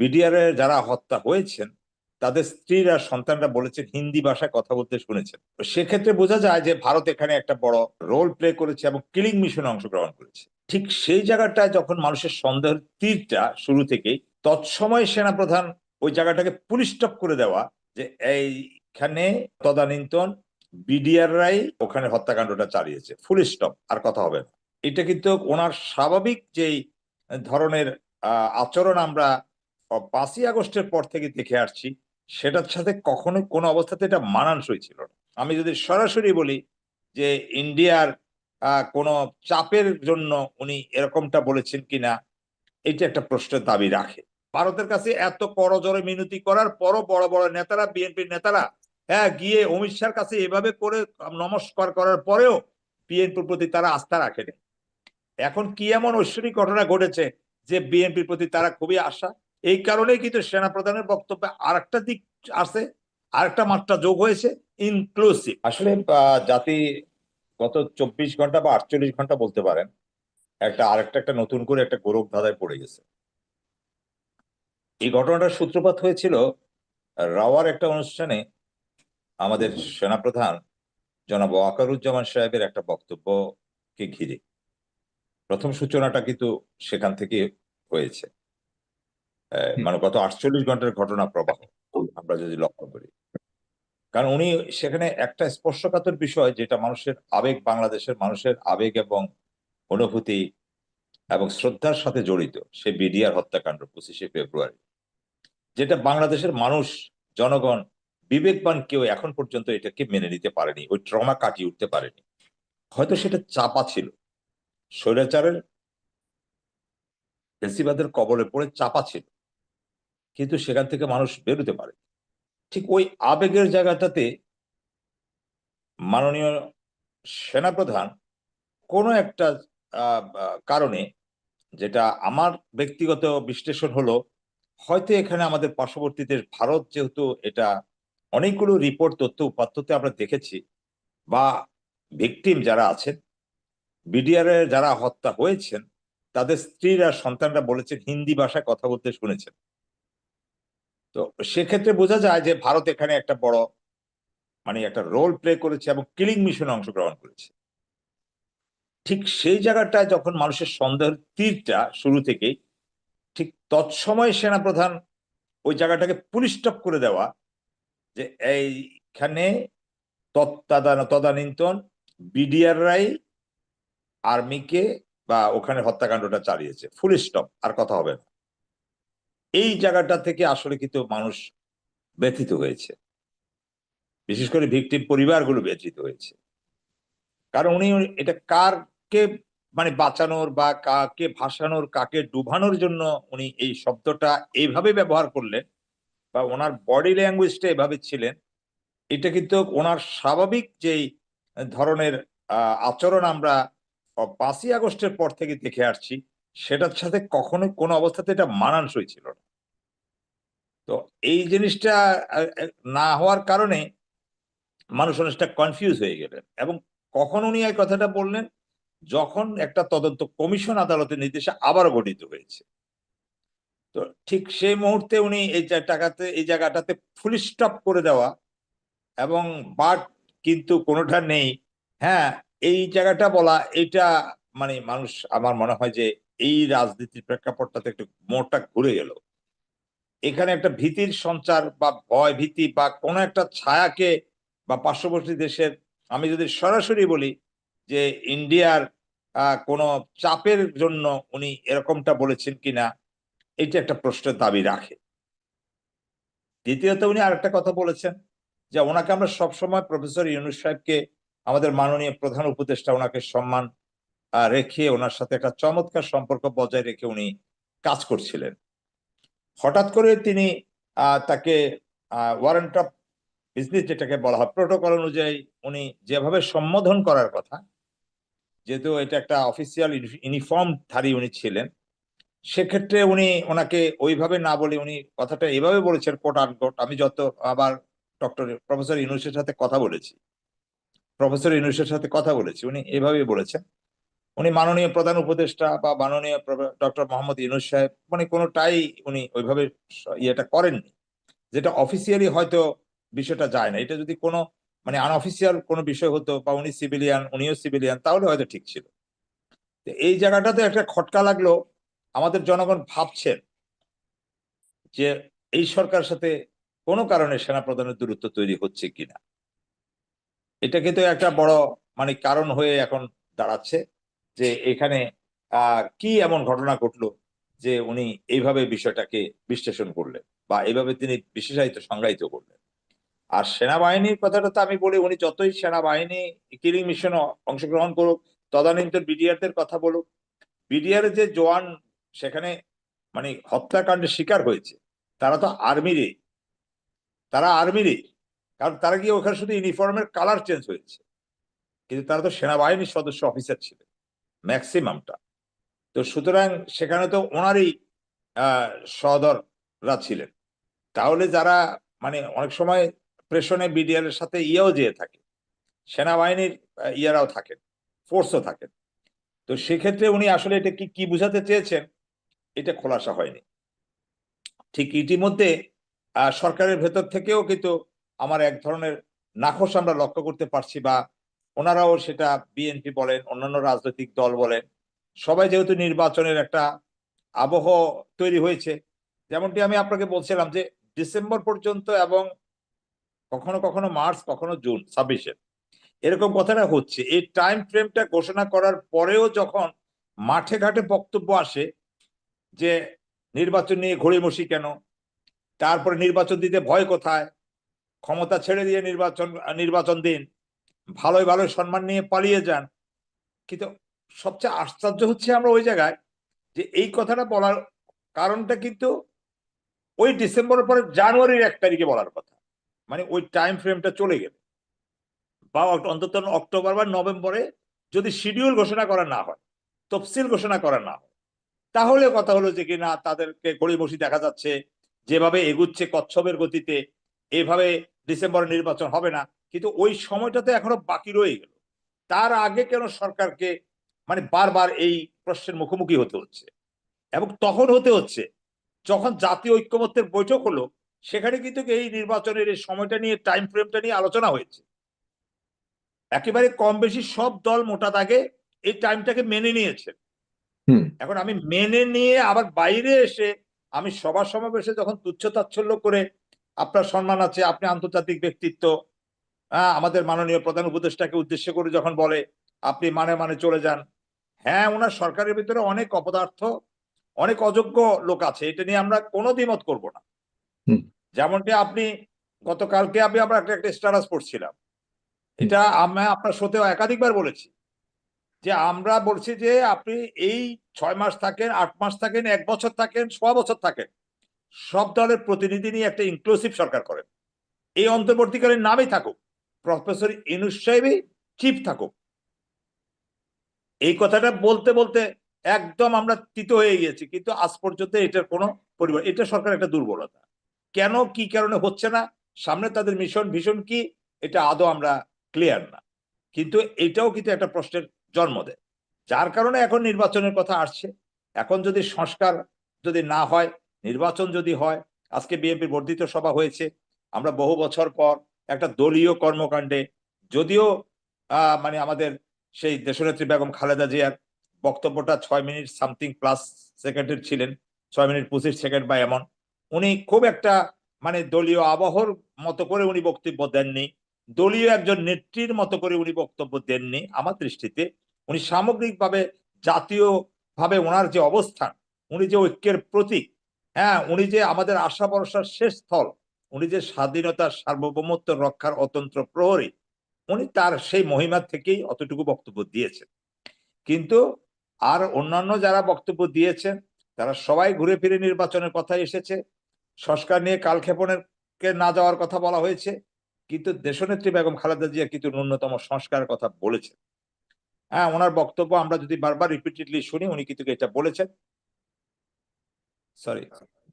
BDR যারা হত্যা হয়েছেন, তাদের স্ত্রীরা, সন্তানরা বলেছেন, হিন্দি ভাষায় কথা বলতে শুনেছেন। সেক্ষেত্রে বোঝা যায় যে ভারত এখানে একটা বড় রোল প্লে করেছে এবং কিলিং মিশনে অংশগ্রহণ করেছে। ঠিক সেই জায়গাটায় যখন মানুষের সন্দেহের তীরটা শুরু থেকেই, তৎসময় সেনাপ্রধান ওই জায়গাটাকে পুলিশ স্টপ করে দেওয়া যে, এইখানে তদানীন্তন বিডিআররাই ওখানে হত্যাকাণ্ডটা চালিয়েছে। ফুল স্টপ আর কথা হবে না। এটা কিন্তু ওনার স্বাভাবিক যেই ধরনের আচরণ আমরা পাঁচই আগস্টের পর থেকে দেখে আসছি, সেটার সাথে কখনো কোনো অবস্থাতে এটা মানানসই ছিল না। আমি যদি সরাসরি বলি যে ইন্ডিয়ার কোনো চাপের জন্য উনি এরকমটা বলেছেন কিনা, এটা একটা প্রশ্নের দাবি রাখে। ভারতের কাছে এত করজোরে মিনতি করার পরও বড় বড় নেতারা, বিএনপির নেতারা হ্যাঁ গিয়ে অমিত শাহর কাছে এভাবে করে নমস্কার করার পরেও বিএনপির প্রতি তারা আস্থা রাখেনি। এখন কি এমন ঐশ্বরিক ঘটনা ঘটেছে যে বিএনপির প্রতি তারা খুবই আশা? এই কারণেই কিন্তু সেনা প্রধানের বক্তব্যে আরেকটা দিক আছে, আরেকটা মাত্রা যোগ হয়েছে ইনক্লুসিভ আসলে জাতি গত চব্বিশ ঘণ্টা বা আটচল্লিশ ঘণ্টা বলতে পারেন, একটা, আরেকটা, একটা নতুন করে একটা গোরখ ধাঁধায় পড়ে গেছে। এই ঘটনাটার সূত্রপাত হয়েছিল রাওয়ার একটা অনুষ্ঠানে আমাদের সেনাপ্রধান জনাব ওয়াকারুজ্জামান সাহেবের একটা বক্তব্যকে ঘিরে। প্রথম সূচনাটা কিন্তু সেখান থেকে হয়েছে। মানে গত আটচল্লিশ ঘণ্টার ঘটনা প্রবাহ আমরা যদি লক্ষ্য করি। কারণ উনি সেখানে একটা স্পর্শকাতর বিষয় যেটা মানুষের আবেগ বাংলাদেশের মানুষের আবেগ এবং অনুভূতি এবং শ্রদ্ধার সাথে জড়িত সে বিডিআর হত্যাকাণ্ড পঁচিশে ফেব্রুয়ারি। যেটা বাংলাদেশের মানুষ জনগণ বিবেকবান কেউ এখন পর্যন্ত এটাকে মেনে নিতে পারেনি ওই ট্রমা কাটিয়ে উঠতে পারেনি। হয়তো সেটা চাপা ছিল। স্বৈরাচারের ফেসিবাদের কবলে পড়ে চাপা ছিল। কিন্তু সেখান থেকে মানুষ বেরোতে পারে। ঠিক ওই আবেগের জায়গাটাতে মাননীয় সেনাপ্রধান কোনো একটা কারণে যেটা আমার ব্যক্তিগত বিশ্লেষণ হলো, হয়তো এখানে আমাদের পার্শ্ববর্তী দেশ ভারত যেহেতু এটা অনেকগুলো রিপোর্ট, তথ্য উপাত্ততে আমরা দেখেছি বা ভিকটিম যারা আছেন বিডিআরএর যারা হত্যা হয়েছেন, তাদের স্ত্রীরা, সন্তানরা বলেছেন হিন্দি ভাষায় কথা বলতে শুনেছেন। তো সেক্ষেত্রে বোঝা যায় যে ভারত এখানে একটা বড় মানে একটা রোল প্লে করেছে এবং কিলিং মিশনে অংশগ্রহণ করেছে। ঠিক সেই জায়গাটায় যখন মানুষের সন্দেহের তীরটা শুরু থেকেই, ঠিক তৎসময় সেনাপ্রধান ওই জায়গাটাকে পুলিশ স্টপ করে দেওয়া যে এইখানে তদানীন্তন বিডিআররাই আর্মিকে বা ওখানে হত্যাকাণ্ডটা চালিয়েছে। ফুল স্টপ আর কথা হবে না। এই জায়গাটা থেকে আসলে কিন্তু মানুষ ব্যথিত হয়েছে। বিশেষ করে ভিকটিম পরিবারগুলো ব্যথিত হয়েছে। কারণ উনি এটা কারকে মানে বাঁচানোর বা কাকে ভাসানোর, কাকে ডুবানোর জন্য উনি এই শব্দটা এইভাবে ব্যবহার করলেন বা ওনার বডি ল্যাঙ্গুয়েজটা এভাবে ছিলেন, এটা কিন্তু ওনার স্বাভাবিক যেই ধরনের আচরণ আমরা পাঁচই আগস্টের পর থেকে দেখে আসছি, সেটার সাথে কখনো কোনো অবস্থাতে এটা মানানসই ছিল না। তো এই জিনিসটা না হওয়ার কারণে মানুষ অনেকটা কনফিউজ হয়ে গেলেন। এবং কখন উনি এই কথাটা বললেন? যখন একটা তদন্ত কমিশন আদালতের নির্দেশে আবারও গঠিত হয়েছে। তো ঠিক সেই মুহূর্তে উনি এই টাকাতে, এই জায়গাটাতে ফুল স্টপ করে দেওয়া এবং বাট কিন্তু কোনোটা নেই। হ্যাঁ এই জায়গাটা বলা, এটা মানে মানুষ, আমার মনে হয় যে এই রাজনীতির প্রেক্ষাপটটাতে একটু মোড়টা ঘুরে গেল। এখানে একটা ভীতির সঞ্চার বা ভয়, ভীতি বা কোনো একটা ছায়াকে বা পার্শ্ববর্তী দেশের, আমি যদি সরাসরি বলি যে ইন্ডিয়ার কোনো চাপের জন্য উনি এরকমটা বলেছেন কিনা এটা একটা প্রশ্নের দাবি রাখে। দ্বিতীয়ত উনি আরেকটা কথা বলেছেন যে ওনাকে আমরা সবসময় প্রফেসর ইউনুস সাহেবকে, আমাদের মাননীয় প্রধান উপদেষ্টা ওনাকে সম্মান রেখে ওনার সাথে একটা চমৎকার সম্পর্ক বজায় রেখে উনি কাজ করছিলেন। হঠাৎ করে তিনি তাকে ওয়ারেন্ট অফ বিজনেস যেটাকে বলা হয় প্রোটোকল অনুযায়ী উনি যেভাবে সম্বোধন করার কথা, যেহেতু এটা একটা অফিসিয়াল ইউনিফর্ম ধারী উনি ছিলেন, সেক্ষেত্রে উনি ওনাকে ওইভাবে না বলে উনি কথাটা এভাবে বলেছেন কোট আনকোট আমি যত আবার ডক্টর প্রফেসর ইউনুসের সাথে কথা বলেছি প্রফেসর ইউনুসের সাথে কথা বলেছি, উনি এভাবেই বলেছেন। উনি মাননীয় প্রধান উপদেষ্টা বা মাননীয় ডক্টর মোহাম্মদ ইউনুস সাহেব মানে কোনোটাই উনি ওইভাবে ইয়েটা করেননি। যেটা অফিসিয়ালি হয়তো বিষয়টা যায় না। এটা যদি কোনো মানে আনঅফিসিয়াল কোনো বিষয় হতো বা উনি সিভিলিয়ান উনিও সিভিলিয়ান তাহলে হয়তো ঠিক ছিল। এই জায়গাটাতে একটা খটকা লাগল, আমাদের জনগণ ভাবছেন যে এই সরকার সাথে কোনো কারণে সেনাপ্রধানের দূরত্ব তৈরি হচ্ছে কিনা। এটা কিন্তু একটা বড় মানে কারণ হয়ে এখন দাঁড়াচ্ছে। যে এখানে কি এমন ঘটনা ঘটলো যে উনি এইভাবে বিষয়টাকে বিশ্লেষণ করলেন বা এইভাবে তিনি বিশেষায়িত, সংজ্ঞায়িত করলেন? আর সেনাবাহিনীর কথাটা তো আমি বলি, উনি যতই সেনাবাহিনী, কিলিং মিশনে অংশগ্রহণ করুক, তদানীন্তন বিডিআরদের কথা বলুক, বিডিআর যে জওয়ান সেখানে মানে হত্যাকাণ্ডের শিকার হয়েছে, তারা তো আর্মিরই তারা আর্মিরই কারণ তারা গিয়ে ওখানে শুধু ইউনিফর্মের কালার চেঞ্জ হয়েছে। কিন্তু তারা তো সেনাবাহিনীর সদস্য, অফিসার ছিলেন। ম্যাক্সিমামটা। তো সুতরাং সেখানে তো ওনারই সদররা ছিলেন। তাহলে যারা মানে অনেক সময় প্রেশনে বিডিআর এর সাথে ইয়েও যেয়ে থাকে, সেনাবাহিনীর ইয়েরাও থাকেন, ফোর্সও থাকেন। তো সেক্ষেত্রে উনি আসলে এটা কি কি বুঝাতে চেয়েছেন, এটা খোলাসা হয়নি। ঠিক ইতিমধ্যে সরকারের ভেতর থেকেও কিন্তু আমার এক ধরনের নাখোশ আমরা লক্ষ্য করতে পারছি বা ওনারাও সেটা বিএনপি বলেন, অন্যান্য রাজনৈতিক দল বলেন, সবাই যেহেতু নির্বাচনের একটা আবহ তৈরি হয়েছে, যেমনটি আমি আপনাকে বলছিলাম যে ডিসেম্বর পর্যন্ত এবং কখনো কখনো মার্চ, কখনো জুন, ছাব্বিশে, এরকম কথাটা হচ্ছে। এই টাইম ফ্রেমটা ঘোষণা করার পরেও যখন মাঠে ঘাটে বক্তব্য আসে যে নির্বাচন নিয়ে ঘড়িমসি কেন, তারপরে নির্বাচন দিতে ভয় কোথায়, ক্ষমতা ছেড়ে দিয়ে নির্বাচন নির্বাচন দিন ভালোই ভালোই সম্মান নিয়ে পালিয়ে যান। কিন্তু সবচেয়ে আশ্চর্য হচ্ছে আমরা ওই জায়গায় যে এই কথাটা বলার কারণটা কিন্তু ওই ডিসেম্বরের পরে জানুয়ারির এক তারিখে বলার কথা। মানে ওই টাইম ফ্রেমটা চলে গেলে। বা অন্তত অক্টোবর বা নভেম্বরে যদি শিডিউল ঘোষণা করা না হয়, তফসিল ঘোষণা করা না হয়, তাহলে কথা হলো যে কিনা তাদেরকে গড়িমসি দেখা যাচ্ছে, যেভাবে এগুচ্ছে কচ্ছপের গতিতে, এভাবে ডিসেম্বরে নির্বাচন হবে না। কিন্তু ওই সময়টাতে এখনও বাকি রয়ে গেল। তার আগে কেন সরকারকে মানে বারবার এই প্রশ্নের মুখোমুখি হতে হচ্ছে? এবং তখন হতে হচ্ছে যখন জাতীয় ঐক্যমত্যের বৈঠক হলো সেখানে কিন্তু এই নির্বাচনের এই সময়টা নিয়ে টাইম ফ্রেমটা নিয়ে আলোচনা হয়েছে। একেবারে কম বেশি সব দল মোটা দাগে এই টাইমটাকে মেনে নিয়েছে। এখন আমি মেনে নিয়ে আবার বাইরে এসে আমি সবার সমাবেশে যখন তুচ্ছ তাচ্ছল্য করে আপনার সম্মান আছে আপনি আন্তর্জাতিক ব্যক্তিত্ব আমাদের মাননীয় প্রধান উপদেষ্টাকে উদ্দেশ্য করে যখন বলে আপনি মানে মানে চলে যান। হ্যাঁ ওনার সরকারের ভিতরে অনেক অপদার্থ অনেক অযোগ্য লোক আছে এটা নিয়ে আমরা কোনো দ্বিমত করব না। যেমনটি আপনি গতকালকে আমি আমরা একটা একটা স্ট্যাটাস পড়ছিলাম। এটা আমি আপনার সাথেও একাধিকবার বলেছি যে আমরা বলছি যে আপনি এই ছয় মাস থাকেন আট মাস থাকেন এক বছর থাকেন ছ বছর থাকেন সব দলের প্রতিনিধি নিয়ে একটা ইনক্লুসিভ সরকার করেন। এই অন্তর্বর্তীকালীন নামই থাকুক। প্রফেসর ইনুস সাহেবই চিফ থাকুক। এই কথাটা বলতে বলতে একদম আমরা তিত হয়ে গিয়েছি, কিন্তু আজ পর্যন্ত এটার কোনো পরিবার, এটা সরকার একটা দুর্বলতা। কেন, কি কারণে হচ্ছে না? সামনে তাদের মিশন ভীষণ কি? এটা আদৌ আমরা ক্লিয়ার না। কিন্তু এটাও কিন্তু একটা প্রশ্নের জন্ম দেয়। যার কারণে এখন নির্বাচনের কথা আসছে। এখন যদি সংস্কার যদি না হয়, নির্বাচন যদি হয়, আজকে বিএনপির বর্ধিত সভা হয়েছে। আমরা বহু বছর পর একটা দলীয় কর্মকাণ্ডে, যদিও মানে আমাদের সেই দেশনেত্রী বেগম খালেদা জিয়ার বক্তব্যটা ছয় মিনিট সামথিং প্লাস সেকেন্ডের ছিলেন, ছয় মিনিট পঁচিশ সেকেন্ড বা এমন, উনি খুব একটা মানে দলীয় আবহর মতো করে উনি বক্তব্য দেননি, দলীয় একজন নেত্রীর মতো করে উনি বক্তব্য দেননি, আমার দৃষ্টিতে উনি সামগ্রিকভাবে জাতীয় ভাবে ওনার যে অবস্থান, উনি যে ঐক্যের প্রতীক হ্যাঁ উনি যে আমাদের আশা ভরসার শেষ স্থল উনি যে স্বাধীনতার সার্বভৌমত্ব রক্ষার অতন্ত্র প্রহরী, উনি তার সেই মহিমা থেকেই অতটুকু বক্তব্য দিয়েছেন। কিন্তু আর অন্যান্য যারা বক্তব্য দিয়েছেন, তারা সবাই ঘুরে ফিরে নির্বাচনের কথা এসেছে। সংস্কার নিয়ে কালক্ষেপণের কে না যাওয়ার কথা বলা হয়েছে, কিন্তু দেশনেত্রী বেগম খালেদা জিয়া কিন্তু ন্যূনতম সংস্কারের কথা বলেছেন। হ্যাঁ ওনার বক্তব্য আমরা যদি বারবার রিপিটেডলি শুনি, উনি কিন্তু এটা বলেছেন। সরি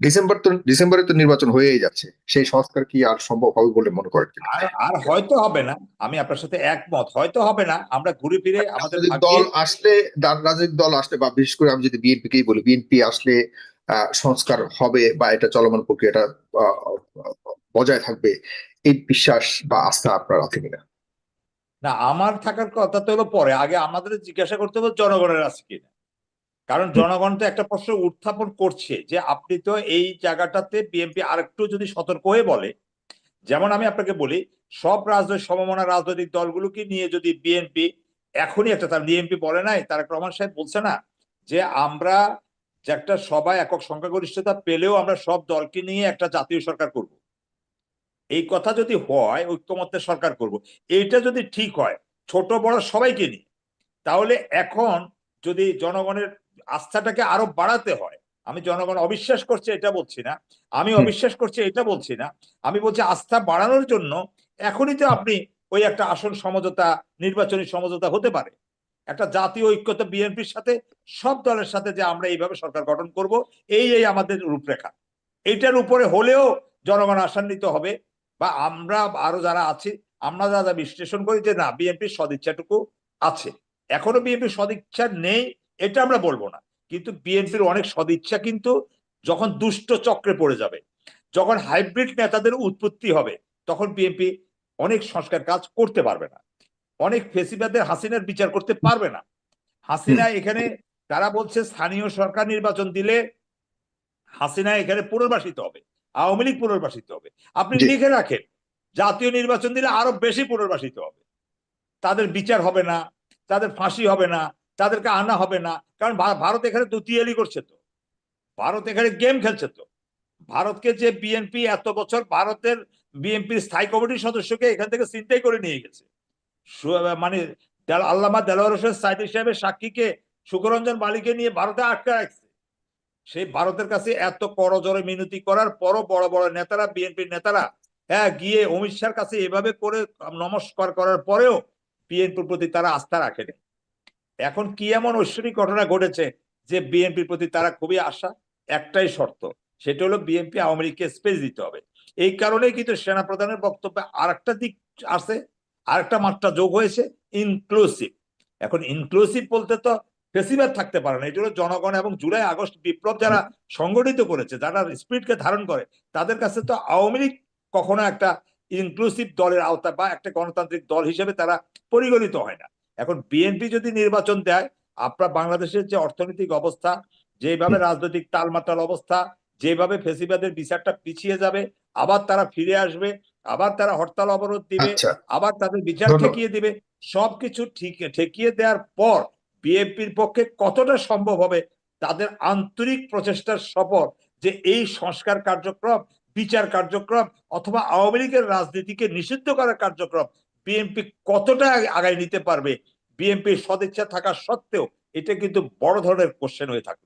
ডিসেম্বর তো ডিসেম্বরে তো নির্বাচন হয়েই যাচ্ছে। সেই সংস্কার কি আর সম্ভব হবে বলে মনে করেন আর হয়তো হবে না। আমি আপনার সাথে একমত। হয়তো হবে না। আমরা ঘুরে ফিরে আমাদের দল আসলে রাজনৈতিক দল আসলে বা বিশেষ করে আমি যদি বিএনপি কেই বলি বিএনপি আসলে আহ, সংস্কার হবে বা এটা চলমান প্রক্রিয়াটা বজায় থাকবে এই বিশ্বাস বা আস্থা আপনার আছে কিনা? না আমার থাকার কথা তো হলো পরে। আগে আমাদের জিজ্ঞাসা করতে হবে জনগণের আছে কিনা। কারণ জনগণ তো একটা প্রশ্ন উত্থাপন করছে যে আপনি তো এই জায়গাটাতে বিএনপি আরেকটু যদি সতর্ক হয়ে বলে যেমন আমি আপনাকে বলি সব রাজনৈতিক সমমনা রাজনৈতিক দলগুলোকে নিয়ে যদি বিএনপি এখনই একটা তার বিএনপি বলে নাই তারা রহমান সাহেব বলছে না যে আমরা যে একটা সবাই একক সংখ্যাগরিষ্ঠতা পেলেও আমরা সব দলকে নিয়ে একটা জাতীয় সরকার করব। এই কথা যদি হয় ঐক্যমত্যের সরকার করব এইটা যদি ঠিক হয় ছোট বড় সবাইকে নিয়ে তাহলে এখন যদি জনগণের আস্থাটাকে আরও বাড়াতে হয়। আমি জনগণ অবিশ্বাস করছে এটা বলছি না। আমি অবিশ্বাস করছি এটা বলছি না। আমি বলছি আস্থা বাড়ানোর জন্য এখনই তো আপনি ওই একটা আসন সমঝোতা নির্বাচনী সমঝোতা হতে পারে। একটা জাতীয় ঐক্যতা বিএনপির সাথে সব দলের সাথে যে আমরা এইভাবে সরকার গঠন করব এই এই আমাদের রূপরেখা। এইটার উপরে হলেও জনগণ আশান্বিত হবে বা আমরা আরও যারা আছি আমরা যারা বিশ্লেষণ করি যে না বিএনপির সদিচ্ছাটুকু আছে। এখনও বিএনপির সদিচ্ছা নেই এটা আমরা বলব না। কিন্তু বিএনপির অনেক সদিচ্ছা কিন্তু যখন দুষ্ট চক্রে পড়ে যাবে যখন হাইব্রিড নেতাদের উৎপত্তি হবে তখন বিএনপি অনেক সংস্কার কাজ করতে পারবে না। অনেক ফেসিবাদের হাসিনার বিচার করতে পারবে না। হাসিনা এখানে তারা বলছে স্থানীয় সরকার নির্বাচন দিলে হাসিনা এখানে পুনর্বাসিত হবে আওয়ামী লীগ পুনর্বাসিত হবে। আপনি লিখে রাখেন জাতীয় নির্বাচন দিলে আরও বেশি পুনর্বাসিত হবে। তাদের বিচার হবে না তাদের ফাঁসি হবে না তাদেরকে আনা হবে না। কারণ ভারত এখানে দুতিয়ালি করছে তো। ভারত এখানে গেম খেলছে তো। ভারতকে যে বিএনপি এত বছর ভারতের বিএনপির স্থায়ী কমিটির সদস্যকে এখান থেকে চিন্তাই করে নিয়ে গেছে। মানে আল্লামা দেলোয়ার হোসেন সাইদি সাহেবের সাক্ষীকে সুকরঞ্জন বালিকে নিয়ে ভারতে আটকে রাখছে। সেই ভারতের কাছে এত করজোরে মিনতি করার পরও বড় বড় নেতারা, বিএনপির নেতারা হ্যাঁ গিয়ে অমিত শাহর কাছে এভাবে করে নমস্কার করার পরেও বিএনপির প্রতি তারা আস্থা রাখেনি। এখন কি এমন ঐশ্বরিক ঘটনা ঘটেছে যে বিএনপির প্রতি তারা খুবই আশা? একটাই শর্ত, সেটা হলো বিএনপি আওয়ামী লীগকে স্পেস দিতে হবে। এই কারণেই কিন্তু সেনা প্রধানের বক্তব্যে আরেকটা দিক আছে, আরেকটা মাত্রা যোগ হয়েছে ইনক্লুসিভ এখন ইনক্লুসিভ বলতে তো ফেসিবাদ থাকতে পারে না, এটা হলো জনগণ এবং জুলাই আগস্ট বিপ্লব যারা সংগঠিত করেছে, যারা স্পিডকে ধারণ করে, তাদের কাছে তো আওয়ামী লীগ কখনো একটা ইনক্লুসিভ দলের আওতা বা একটা গণতান্ত্রিক দল হিসেবে তারা পরিগণিত হয় না। এখন বিএনপি যদি নির্বাচন দেয় আপনার বাংলাদেশের যে অর্থনৈতিক অবস্থা যেভাবে রাজনৈতিক তালমাতাল অবস্থা যেভাবে ফেসিবাদের বিচারটা পিছিয়ে যাবে আবার তারা ফিরে আসবে আবার তারা হরতাল অবরোধ দিবে আচ্ছা। আবার তাদের বিচার ঠেকিয়ে দিবে সবকিছু ঠিক ঠেকিয়ে দেওয়ার পর বিএনপির পক্ষে কতটা সম্ভব হবে তাদের আন্তরিক প্রচেষ্টার সফল যে এই সংস্কার কার্যক্রম বিচার কার্যক্রম অথবা আওয়ামী লীগের রাজনীতিকে নিষিদ্ধ করার কার্যক্রম বিএনপি কতটা আগায় নিতে পারবে? বিএনপির সদিচ্ছা থাকা সত্ত্বেও এটা কিন্তু বড় ধরনের কোশ্চেন হয়ে থাকে